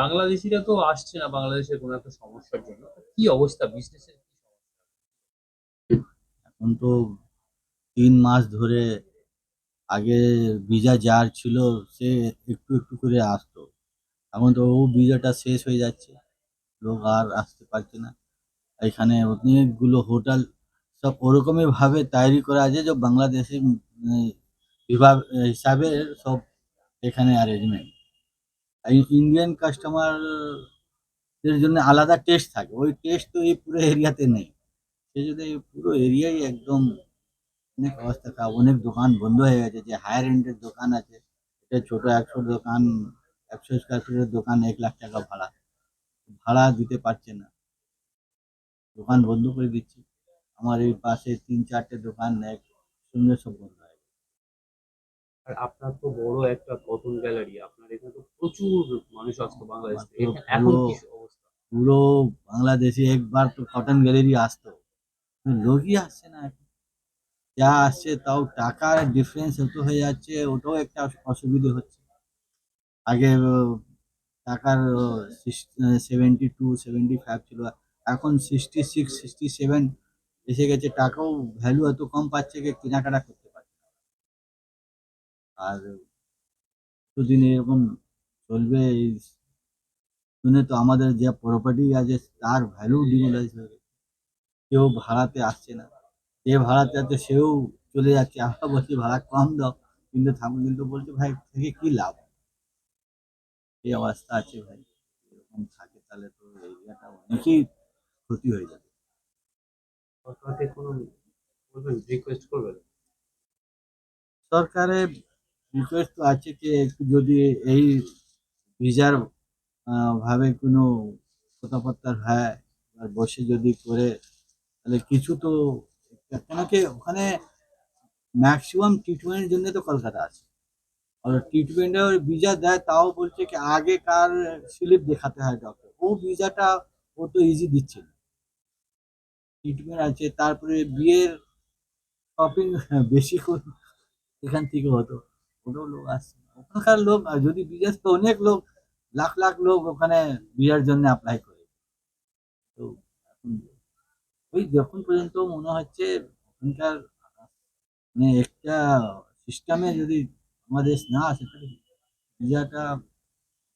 বাংলাদেশিরা তো আসছে না বাংলাদেশের কোনো একটা সমস্যার জন্য। কি অবস্থা বিজনেসের এখন তো তিন মাস ধরে আগে ভিসা যার ছিল সে একটু একটু করে আসতো। এখন তো ও ভিসাটা শেষ হয়ে যাচ্ছে, লোক আর আসতে পারছে না। এখানে অনেকগুলো হোটেল সব ওরকমই ভাবে তৈরি করা আছে যে বাংলাদেশি বিভাগ হিসাবে সব এখানে অ্যারেঞ্জমেন্ট ইন্ডিয়ান কাস্টমারদের জন্য আলাদা টেস্ট থাকে। ওই টেস্ট তো এই পুরো এরিয়াতে নেই। সেই জন্য এই পুরো এরিয়াই একদম অনেক অবস্থা খারাপ, অনেক দোকান বন্ধ হয়ে গেছে, যে হায়ার এন্ডের দোকান আছে, এটা ছোট একশো দোকান, একশো স্কোয়ার ফিটের দোকান, এক লাখ টাকা ভাড়া। ভাড়া দিতে পারছে না। দোকান বন্ধ করে দিচ্ছি। আমার এই পাশে তিন চারটে দোকান, এক সঙ্গে সব বন্ধ। আর আপনার তো বড় একটা কটন গ্যালারি আপনার এখানে তো প্রচুর মানুষ আসতো বাংলাদেশ থেকে। এখন কি অবস্থা? পুরো বাংলাদেশে একবার তো কটন গ্যালারি আসতো। লোকই আসছে না এখন। যা আসছে তাও টাকার ডিফারেন্স এত হয়ে যাচ্ছে ওটাও একটা অসুবিধে হচ্ছে। আগে টাকার সেভেন্টি টু সেভেন্টি ফাইভ ছিল। এখন সিক্সটি সিক্স সিক্সটি সেভেন এসে গেছে। টাকাও ভ্যালু এত কম পাচ্ছে যে কেনাকাটা করতে। আর দুদিন এরকম চলবে এই শুনে তো আমাদের যে প্রপার্টি আছে তার ভ্যালু ডিমোলাইজ হয়ে গেছে। কেউ ভাড়াতে আসছে না। যে ভাড়াতে আছে সেও চলে যাচ্ছে। আমরা বলছি ভাড়া কম দাও। কিন্তু থাকুন কিন্তু বলছে ভাই থেকে কি লাভ? এই অবস্থা আছে ভাই। এরকম থাকে তাহলে তো এরিয়াটা অনেকই ক্ষতি হয়ে যাবে। সরকারকে কোনো বলবেন রিকোয়েস্ট করবেন? সরকারের রিকোয়েস্ট আছে একটু যদি এই আহ, ভাবে কোনো কথাবার্তা হয় আর বসে যদি করে তাহলে কিছু তো কেন কি ওখানে ম্যাক্সিমাম ট্রিটমেন্টের জন্য তো কলকাতা আছে। আর ট্রিটমেন্টের ভিসা দেয় তাও বলছে কি আগেকার স্লিপ দেখাতে হয় ডক্টর ও ভিসাটা ও তো ইজি দিচ্ছে না। ট্রিটমেন্ট আছে তারপরে বিয়ের শপিং বেশি করে এখান থেকে হতো। ওটাও লোক আসছে ওখানকার লোক যদি বিদেশ তো অনেক লোক, লাখ লাখ লোক ওখানে বিয়ের জন্য অ্যাপ্লাই করে। তো ওই যখন পর্যন্ত মনে হচ্ছে ওখানকার মানে একটা সিস্টেমে যদি আমাদের না আসে, তাহলে ভিসাটা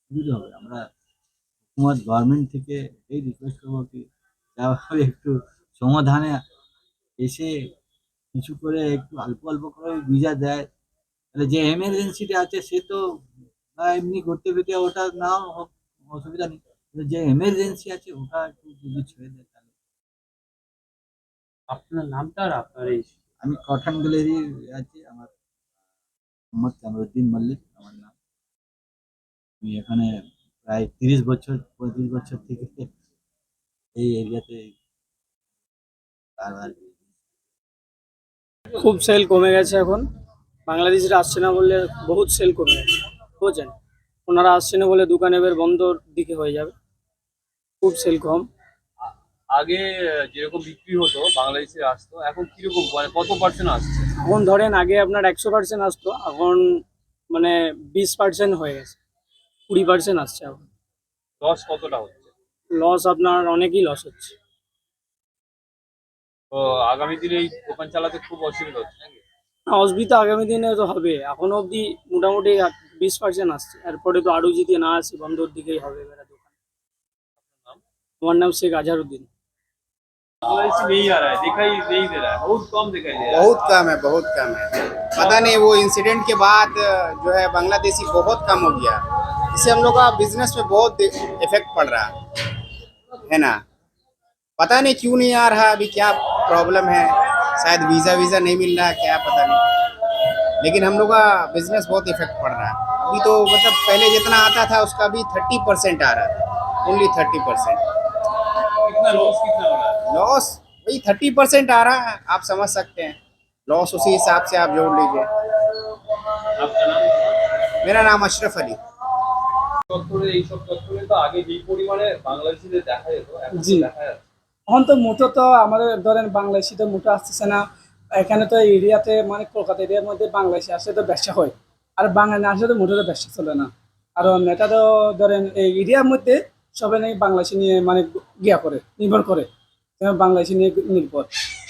সুবিধা হবে। আমরা হুকুমত গভর্নমেন্ট থেকে এই রিকোয়েস্ট করব কি যাভাবে একটু সমাধানে এসে কিছু করে একটু অল্প অল্প করে ভিসা দেয়। তাহলে যে এমার্জেন্সিটা আছে সে তো এমনি ঘুরতে ফিরতে ওটা না হোক অসুবিধা নেই। যে এমার্জেন্সি আছে ওটা একটু যদি ছেড়ে দেয় তাহলে। আপনার নামটা আর আপনার এই আমি কটন গ্যালারি আছি আমার মোহাম্মদ কামরুদ্দিন মল্লিক আমার নাম। আমি এখানে প্রায় তিরিশ বছর পঁয়ত্রিশ বছর থেকে এই এরিয়াতে। খুব সেল কমে গেছে এখন। বাংলাদেশিরা আসছে না বললে বহুত সেল কমে গেছে বুঝছেন? ওনারা আসছে না বলে দোকান এবার বন্ধর দিকে হয়ে যাবে। খুব সেল কম। আগে যেরকম বিক্রি হতো বাংলাদেশে আসতো এখন কীরকম? মানে কত পার্সেন্ট আসছে? এখন ধরেন আগে আপনার একশো পার্সেন্ট আসতো এখন মানে বিশ পার্সেন্ট হয়ে গেছে। কুড়ি পার্সেন্ট আসছে এখন। লস কতটা হচ্ছে? লস আপনার অনেকই লস হচ্ছে। তো আগামী দিনে এই দোকান চালাতে খুব অসুবিধা হচ্ছে। অসুবিধা আগামী দিনে তো হবে এখনো অবধি মোটামুটি বিশ পার্সেন্ট আসছে এরপরে তো আরও যদি না আসে বন্ধর দিকেই হবে এবারে দোকান আমার নাম শেখ আজহারউদ্দিন बांग्लादेशी नहीं आ रहा है दिखाई नहीं दे रहा है बहुत कम दिखाई दे रहा है बहुत कम है बहुत कम है पता नहीं वो इंसिडेंट के बाद जो है बांग्लादेशी बहुत कम हो गया इससे हम लोग का बिजनेस में बहुत इफेक्ट पड़ रहा है ना पता नहीं क्यों नहीं आ रहा अभी क्या प्रॉब्लम है शायद वीज़ा वीज़ा नहीं मिल रहा है क्या पता नहीं लेकिन हम लोग का बिजनेस बहुत इफेक्ट पड़ रहा है अभी तो मतलब पहले जितना आता था उसका भी थर्टी परसेंट आ रहा था ओनली थर्टी परसेंट कितना लॉस कितना हो रहा है लॉस वही थर्टी परसेंट आ रहा है आप समझ सकते हैं लॉस उसी हिसाब से आप जोड़ लीजिए आपका नाम मेरा नाम अशरफ अली চত্বরে এইসব চত্বরে তো আগে যেই পরিমাণে বাংলাদেশিদের দেখা যেত এখন তো জি। দেখা যাচ্ছে না। এখন তো মোটো তো আমাদের ধরেন বাংলাদেশি তো মোটো আসতেছে না। এখানে তো এরিয়াতে মানে কলকাতা এরিয়ার মধ্যে বাংলাদেশি আসলে তো ব্যবসা হয়। আর বাঙালি আসলে তো মোটো তো ব্যবসা চলে না। আর নেতা তো ধরেন এই এরিয়ার মধ্যে সবাই নাকি বাংলাদেশি নিয়ে মানে গিয়া করে, নির্ভর করে। বাংলাদেশি নিয়ে নির্ভর।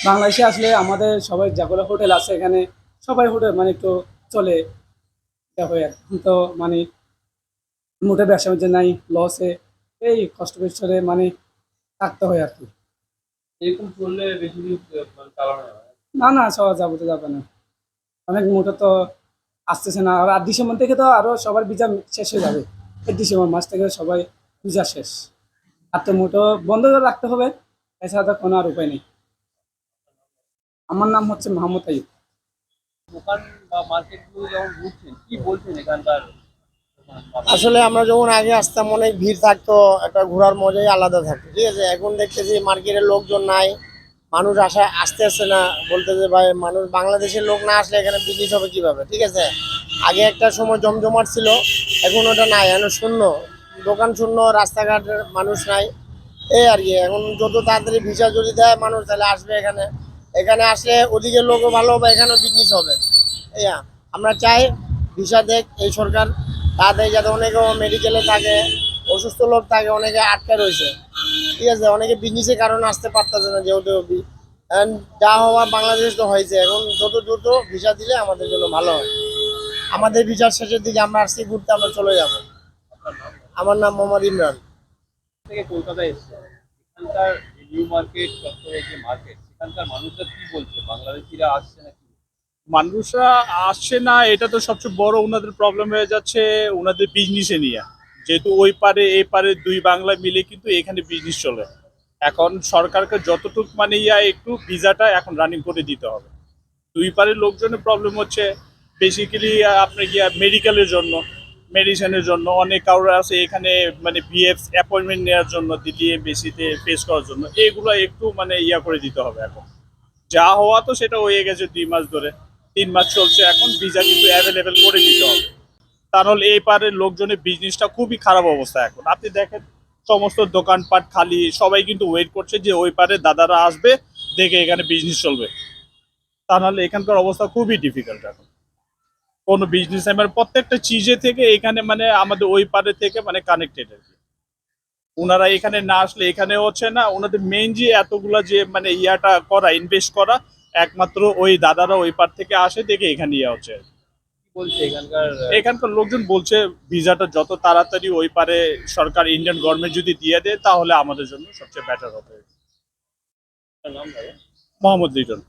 বাংলাদেশে আসলে আমাদের সবাই যেগুলো হোটেল আছে এখানে সবাই হোটেল মানে একটু চলে দেখো এখন তো মানে মোটে ব্যবসা বাণিজ্য নাই লসে এই কষ্ট করে মানে থাকতে হয় আর কি। এরকম চললে বেশি দিন মানে চালানো না? না সবার যাব তো যাবে না। অনেক মোটর তো আসতেছে না। আর ডিসেম্বর থেকে তো আরও সবার ভিসা শেষ হয়ে যাবে। ডিসেম্বর মাস থেকে সবাই ভিসা শেষ। আর তো মোটো বন্ধ করে রাখতে হবে। এছাড়া তো কোনো আর উপায় নেই। আমার নাম হচ্ছে মোহাম্মদ আইব দোকান বা মার্কেটগুলো যেমন ঘুরছেন কি বলছেন এখানকার আসলে আমরা যখন আগে আসতাম, অনেক ভিড় থাকতো, একটা ঘোরার মজাই আলাদা থাকতো। ঠিক আছে, এখন দেখতেছি মার্কেটের লোকজন নাই, মানুষ আসা আসতে আসছে না বলতে যে ভাই, মানুষ, বাংলাদেশের লোক না আসলে এখানে বিজনেস হবে কীভাবে? ঠিক আছে, আগে একটা সময় জমজমাট ছিল, এখন ওটা নাই, এখন শূন্য, দোকান শূন্য রাস্তাঘাটের মানুষ নাই। এই আর কি, এখন যত তাড়াতাড়ি ভিসা যদি দেয় মানুষ, তাহলে আসবে এখানে। এখানে আসলে ওদিকের লোকও ভালো হবে, এখানেও বিজনেস হবে। এই আমরা চাই ভিসা দেখ, এই সরকার তাদের যাতে অনেকে মেডিকেলে থাকে, অসুস্থ লোক থাকে, অনেকে আটকে রয়েছে। ঠিক আছে? অনেকে বিজনেসের কারণে আসতে পারতেছে না যেহেতু এখন যা হওয়া বাংলাদেশ তো হয়েছে। এখন যত দ্রুত ভিসা দিলে আমাদের জন্য ভালো হয়। আমাদের ভিসার শেষের দিকে আমরা আসছি, ঘুরতে আমরা চলে যাব। আমার নাম মোহাম্মদ ইমরান। থেকে কলকাতায় এসছে। এখানকার নিউ মার্কেট চত্বরের যে মার্কেট সেখানকার মানুষরা কি বলছে? বাংলাদেশিরা আসছে নাকি মানুষরা আসছে না, এটা তো সবচেয়ে বড় ওনাদের প্রবলেম হয়ে যাচ্ছে, ওনাদের বিজনেসে নিয়ে। যেহেতু ওই পারে, এই পারে দুই বাংলা মিলে কিন্তু এখানে বিজনেস চলে। এখন সরকারকে যতটুকু মানে ইয়া, একটু ভিসাটা এখন রানিং করে দিতে হবে। দুই পারের লোকজনের প্রবলেম হচ্ছে বেসিক্যালি আপনার গিয়া মেডিকেলের জন্য মেডিসিনের জন্য, অনেক কারোর আছে এখানে মানে বিএফ অ্যাপয়েন্টমেন্ট নেওয়ার জন্য দিল্লি বেশিতে ফেস করার জন্য। এগুলো একটু মানে ইয়া করে দিতে হবে এখন। যা হওয়া তো সেটা হয়ে গেছে দুই মাস ধরে। তিন মাস চলছে এখন ভিসা কিন্তু অ্যাভেলেবেল করে দিতে হবে। তা নাহলে এই পারের লোকজনের বিজনেসটা খুবই খারাপ অবস্থা এখন। আপনি দেখেন, সমস্ত দোকানপাট খালি, সবাই কিন্তু ওয়েট করছে যে ওই পারে দাদারা আসবে, দেখে এখানে বিজনেস চলবে। তা নাহলে এখানকার অবস্থা খুবই ডিফিকাল্ট এখন। কোনো বিজনেস মানে প্রত্যেকটা চিজে থেকে এখানে মানে আমাদের ওই পারে থেকে মানে কানেক্টেড আর কি। ওনারা এখানে না আসলে এখানে হচ্ছে না, ওনাদের মেন যে এতগুলা যে মানে ইয়াটা করা ইনভেস্ট করা একমাত্র ওই দাদারা ওই পার থেকে আসে দেখে এখানে ইয়ে হচ্ছে। বলছে এখানকার এখানকার লোকজন বলছে ভিসাটা যত তাড়াতাড়ি ওই পারে সরকার ইন্ডিয়ান গভর্নমেন্ট যদি দিয়ে দেয় তাহলে আমাদের জন্য সবচেয়ে বেটার হবে। মোহাম্মদ লিটন।